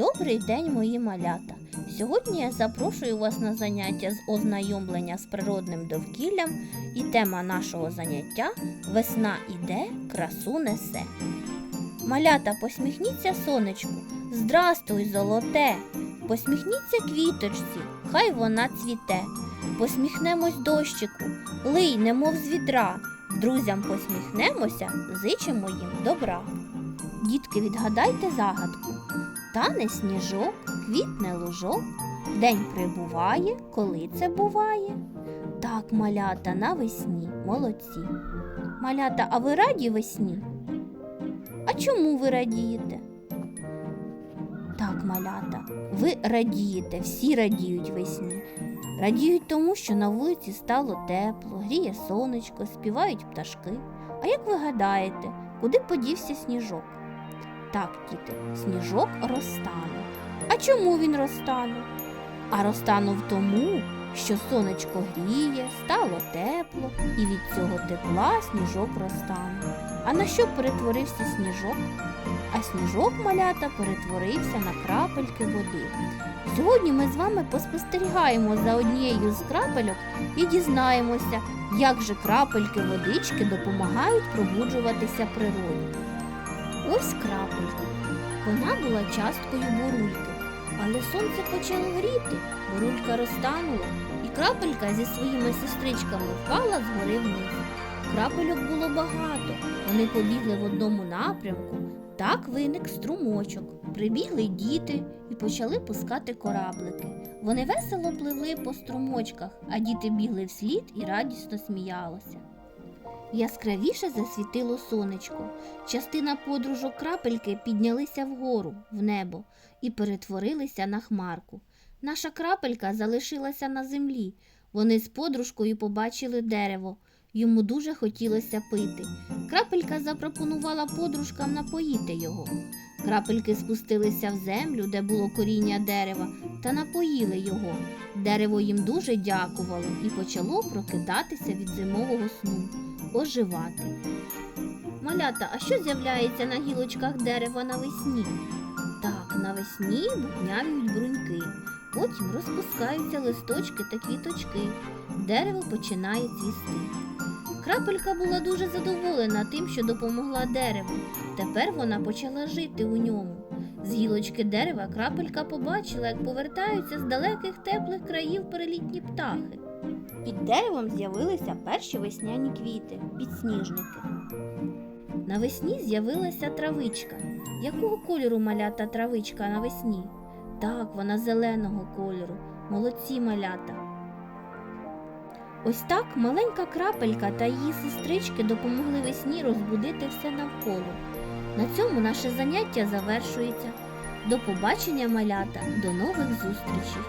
Добрий день, мої малята! Сьогодні я запрошую вас на заняття з ознайомлення з природним довкіллям і тема нашого заняття Весна іде, красу несе. Малята, посміхніться сонечку, здрастуй, золоте, посміхніться квіточці, хай вона цвіте. Посміхнемось дощику, лий, немов з відра. Друзям посміхнемося, зичимо їм добра. Дітки, відгадайте загадку. Тане сніжок, квітне лужок, день прибуває, коли це буває. Так, малята, навесні, молодці. Малята, а ви раді весні? А чому ви радієте? Так, малята, ви радієте, всі радіють весні. Радіють тому, що на вулиці стало тепло, гріє сонечко, співають пташки. А як ви гадаєте, куди подівся сніжок? Так, діти, сніжок розтане. А чому він розтане? А розтанув тому, що сонечко гріє, стало тепло, і від цього тепла сніжок розтане. А на що перетворився сніжок? А сніжок малята перетворився на крапельки води. Сьогодні ми з вами поспостерігаємо за однією з крапельок і дізнаємося, як же крапельки водички допомагають пробуджуватися природі. Ось крапелька. Вона була часткою бурульки, але сонце почало гріти, бурулька розтанула, і крапелька зі своїми сестричками впала згори вниз. Крапельок було багато. Вони побігли в одному напрямку. Так виник струмочок. Прибігли діти і почали пускати кораблики. Вони весело пливли по струмочках, а діти бігли вслід і радісно сміялися. Яскравіше засвітило сонечко. Частина подружок крапельки піднялися вгору, в небо, і перетворилися на хмарку. Наша крапелька залишилася на землі. Вони з подружкою побачили дерево. Йому дуже хотілося пити. Крапелька запропонувала подружкам напоїти його. Крапельки спустилися в землю, де було коріння дерева, та напоїли його. Дерево їм дуже дякувало і почало прокидатися від зимового сну, оживати. Малята, а що з'являється на гілочках дерева навесні? Так, навесні бухнявіють бруньки, потім розпускаються листочки та квіточки. Дерево починає цвісти. Крапелька була дуже задоволена тим, що допомогла дереву. Тепер вона почала жити у ньому. З гілочки дерева крапелька побачила, як повертаються з далеких теплих країв перелітні птахи. Під деревом з'явилися перші весняні квіти, підсніжники. Навесні з'явилася травичка. Якого кольору малята травичка навесні? Так, вона зеленого кольору. Молодці малята. Ось так маленька крапелька та її сестрички допомогли весні розбудити все навколо. На цьому наше заняття завершується. До побачення, малята, до нових зустрічей!